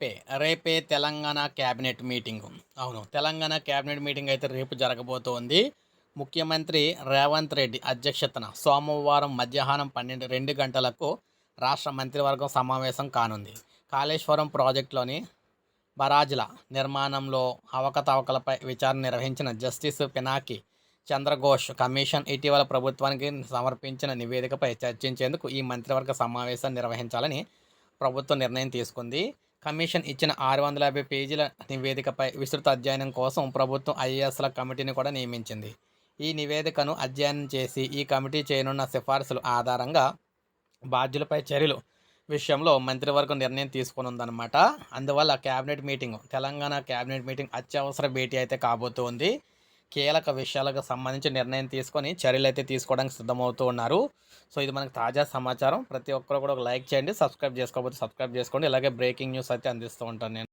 రేపే రేపే Telangana cabinet meeting. అవును తెలంగాణ క్యాబినెట్ మీటింగ్ అయితే రేపు జరగబోతోంది. ముఖ్యమంత్రి రేవంత్ రెడ్డి అధ్యక్షతన సోమవారం మధ్యాహ్నం పన్నెండు రెండు గంటలకు రాష్ట్ర మంత్రివర్గం సమావేశం కానుంది. కాళేశ్వరం ప్రాజెక్టులోని బరాజ్ల నిర్మాణంలో అవకతవకలపై విచారణ నిర్వహించిన జస్టిస్ పినాకి చంద్రఘోష్ కమిషన్ ఇటీవల ప్రభుత్వానికి సమర్పించిన నివేదికపై చర్చించేందుకు ఈ మంత్రివర్గ సమావేశం నిర్వహించాలని ప్రభుత్వం నిర్ణయం తీసుకుంది. కమిషన్ ఇచ్చిన ఆరు వందల యాభై పేజీల నివేదికపై విస్తృత అధ్యయనం కోసం ప్రభుత్వం ఐఏఎస్ల కమిటీని కూడా నియమించింది. ఈ నివేదికను అధ్యయనం చేసి ఈ కమిటీ చేయనున్న సిఫార్సుల ఆధారంగా బాధ్యులపై చర్యలు విషయంలో మంత్రివర్గం నిర్ణయం తీసుకునుందనమాట అందువల్ల cabinet meeting Telangana cabinet meeting అత్యవసర భేటీ అయితే కాబోతోంది. కీలక విషయాలకు సంబంధించి నిర్ణయం తీసుకొని చర్యలు అయితే తీసుకోవడానికి సిద్ధమవుతూ ఉన్నారు. సో ఇది మనకు తాజా సమాచారం. ప్రతి ఒక్కరు కూడా ఒక లైక్ చేయండి సబ్స్క్రైబ్ చేసుకోకపోతే సబ్స్క్రైబ్ చేసుకోండి. ఇలాగే బ్రేకింగ్ న్యూస్ అయితే అందిస్తూ ఉంటాను నేను.